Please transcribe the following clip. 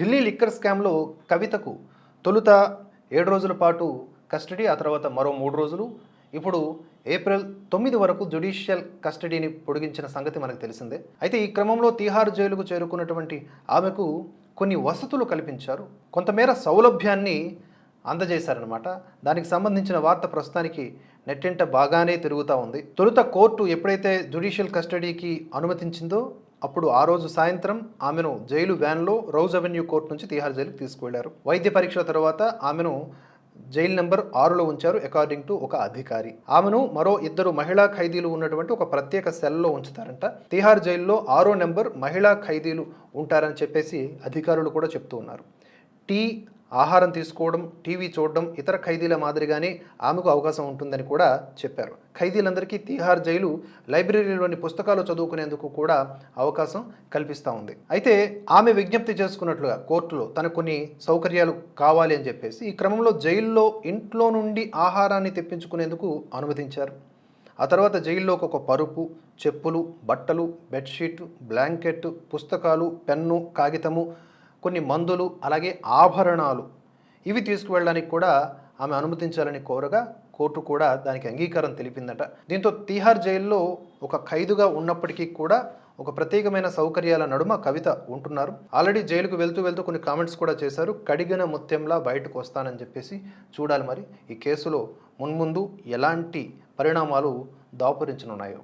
Delhi liquor స్కామ్లో కవితకు తొలుత ఏడు రోజుల పాటు కస్టడీ ఆ తర్వాత మరో మూడు రోజులు. ఇప్పుడు ఏప్రిల్ తొమ్మిది వరకు జుడిషియల్ కస్టడీని పొడిగించిన సంగతి మనకు తెలిసిందే. అయితే ఈ క్రమంలో తీహార్ జైలుకు చేరుకున్నటువంటి ఆమెకు కొన్ని వసతులు కల్పించారు. కొంతమేర సౌలభ్యాన్ని అందజేశారనమాట దానికి సంబంధించిన వార్త ప్రస్తుతానికి నెట్టింట బాగానే తిరుగుతూ ఉంది. తొలుత కోర్టు ఎప్పుడైతే జుడిషియల్ కస్టడీకి అనుమతించిందో అప్పుడు ఆ రోజు సాయంత్రం ఆమెను జైలు వ్యాన్లో రౌజ్ అవెన్యూ కోర్టు నుంచి తిహార్ జైలుకు తీసుకువెళ్ళారు. వైద్య పరీక్షల తర్వాత ఆమెను జైలు నెంబర్ ఆరులో ఉంచారు అకార్డింగ్ టు ఒక అధికారి. ఆమెను మరో ఇద్దరు మహిళా ఖైదీలు ఉన్నటువంటి ఒక ప్రత్యేక సెల్లో ఉంచుతారంట. తిహార్ జైల్లో ఆరో నెంబర్ మహిళా ఖైదీలు ఉంటారని చెప్పేసి అధికారులు కూడా చెప్తూ ఉన్నారు. టీ ఆహారం తీసుకోవడం టీవీ చూడడం ఇతర ఖైదీల మాదిరిగానే ఆమెకు అవకాశం ఉంటుందని కూడా చెప్పారు. ఖైదీలందరికీ తీహార్ జైలు లైబ్రరీలోని పుస్తకాలు చదువుకునేందుకు కూడా అవకాశం కల్పిస్తూ ఉంది. అయితే ఆమె విజ్ఞప్తి చేసుకున్నట్లుగా కోర్టులో తనకు కొన్ని సౌకర్యాలు కావాలి అని చెప్పేసి ఈ క్రమంలో జైల్లో ఇంట్లో నుండి ఆహారాన్ని తెప్పించుకునేందుకు అనుమతించారు. ఆ తర్వాత జైల్లోకి ఒక పరుపు చెప్పులు బట్టలు బెడ్షీట్ బ్లాంకెట్ పుస్తకాలు పెన్ను కాగితము కొన్ని మందులు అలాగే ఆభరణాలు ఇవి తీసుకువెళ్ళడానికి కూడా ఆమె అనుమతించాలని కోరగా కోర్టు కూడా దానికి అంగీకారం తెలిపిందట. దీంతో తీహార్ జైల్లో ఒక ఖైదుగా ఉన్నప్పటికీ కూడా ఒక ప్రత్యేకమైన సౌకర్యాల నడుమ కవిత ఉంటున్నారు. ఆల్రెడీ జైలుకు వెళ్తూ వెళ్తూ కొన్ని కామెంట్స్ కూడా చేశారు. కడిగిన ముత్యంలా బయటకు వస్తానని చెప్పేసి చూడాలి మరి. ఈ కేసులో మున్ముందు ఎలాంటి పరిణామాలు దాపురించనున్నాయో.